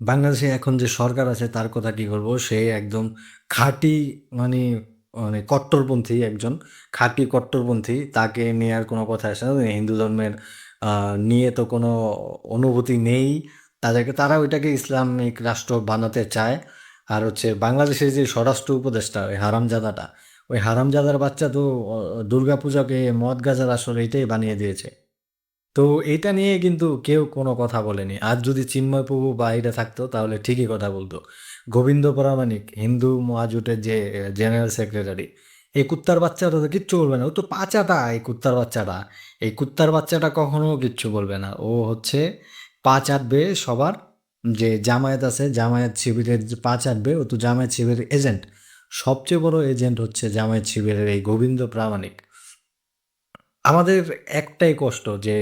বাংলাদেশে এখন যে সরকার আছে তার কথা কি বলব? সে একদম খাঁটি মানে মানে কট্টরপন্থী একজন খাঁটি কট্টরপন্থী। তাকে নিয়ে আর কোনো কথা আসে না। হিন্দু ধর্মের নিয়ে তো কোনো অনুভূতি নেই। তাদেরকে তারা ওইটাকে ইসলামিক রাষ্ট্র বানাতে চায়। আর হচ্ছে বাংলাদেশের যে স্বরাষ্ট্র উপদেষ্টা ওই হারামজাদাটা, ওই হারামজাদার বাচ্চা তো দুর্গাপূজাকে মদ গাজার আসলে এইটাই বানিয়ে দিয়েছে। তো এটা নিয়ে কিন্তু কেউ কোনো কথা বলেনি। আর যদি চিন্ময় প্রভু বাইরে থাকতো তাহলে ঠিকই কথা বলতো। গোবিন্দ প্রামাণিক হিন্দু মহাজোটের যে জেনারেল সেক্রেটারি, এই কুত্তার বাচ্চাটা তো কিচ্ছু বলবে না। ও তো পাচাটা এই কুত্তার বাচ্চাটা। এই কুত্তার বাচ্চাটা কখনো কিচ্ছু বলবে না। ও হচ্ছে পা চাটবে সবার যে জামায়াত আছে, জামায়াত শিবিরের যে পা চাটবে ও তো জামায়াত শিবিরের এজেন্ট। সবচেয়ে বড় এজেন্ট হচ্ছে জামায়াত শিবিরের এই গোবিন্দ প্রামাণিক। আমাদের একটাই কষ্ট যে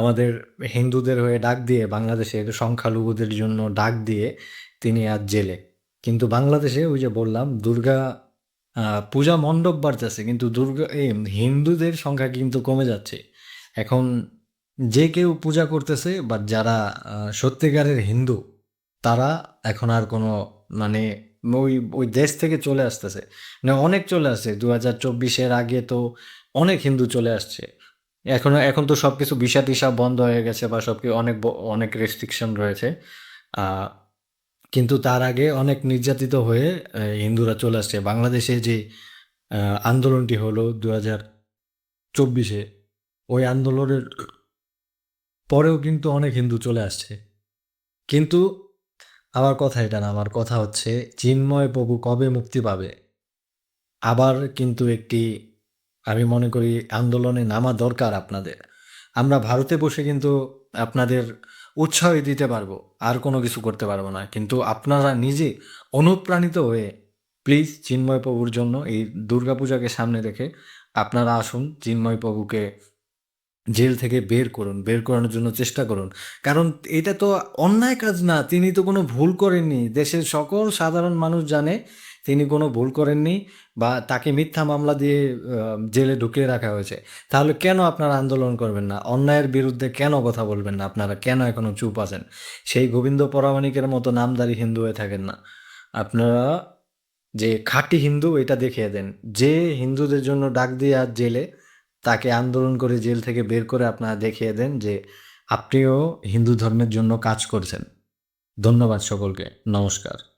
আমাদের হিন্দুদের হয়ে ডাক দিয়ে বাংলাদেশের সংখ্যালঘুদের জন্য ডাক দিয়ে তিনি আজ জেলে। কিন্তু বাংলাদেশে ওই যে বললাম, দুর্গা পূজা মণ্ডপ বাড়তেছে, কিন্তু দুর্গা এই হিন্দুদের সংখ্যা কিন্তু কমে যাচ্ছে। এখন যে কেউ পূজা করতেছে, বা যারা সত্যিকারের হিন্দু, তারা এখন আর কোনো মানে ওই ওই দেশ থেকে চলে আসতেছে। মানে অনেক চলে আসছে। দু হাজার চব্বিশের আগে তো অনেক হিন্দু চলে আসছে। এখন এখন তো সব কিছু ভিসা-টিসা বন্ধ হয়ে গেছে বা সবকি, অনেক অনেক রেস্ট্রিকশন রয়েছে। কিন্তু তার আগে অনেক নির্যাতিত হয়ে হিন্দুরা চলে আসছে। বাংলাদেশে যে আন্দোলনটি হলো দু হাজার চব্বিশে, ওই আন্দোলনের পরেও কিন্তু অনেক হিন্দু চলে আসছে। কিন্তু আমার কথা এটা না। আমার কথা হচ্ছে, চিন্ময় প্রভু কবে মুক্তি পাবে? আবার কিন্তু একটি আমি মনে করি আন্দোলনে নামা দরকার আপনাদের। আমরা ভারতে বসে কিন্তু আপনাদের উৎসাহ দিতে পারব। আর কোনো কিছু করতে পারব না। কিন্তু আপনারা নিজে অনুপ্রাণিত হয়ে, প্লিজ চিন্ময় প্রভুর জন্য এই দুর্গাপূজাকে সামনে রেখে আপনারা আসুন, চিন্ময় প্রভুকে জেল থেকে বের করুন। বের করানোর জন্য চেষ্টা করুন। কারণ এটা তো অন্যায় কাজ না। তিনি তো কোনো ভুল করেননি। দেশের সকল সাধারণ মানুষ জানে তিনি কোনো ভুল করেননি বা তাকে মিথ্যা মামলা দিয়ে জেলে ঢুকিয়ে রাখা হয়েছে। তাহলে কেন আপনারা আন্দোলন করবেন না? অন্যায়ের বিরুদ্ধে কেন কথা বলবেন না? আপনারা কেন এখনও চুপ আছেন? সেই গোবিন্দ প্রামাণিকের মতো নামধারী হিন্দু হয়ে থাকেন না। আপনারা যে খাঁটি হিন্দু, এটা দেখিয়ে দেন। যে হিন্দুদের জন্য ডাক দিয়ে আজ জেলে, তাকে আন্দোলন করে জেল থেকে বের করে আপনারা দেখিয়ে দেন যে আপনিও হিন্দু ধর্মের জন্য কাজ করছেন। ধন্যবাদ সকলকে। নমস্কার।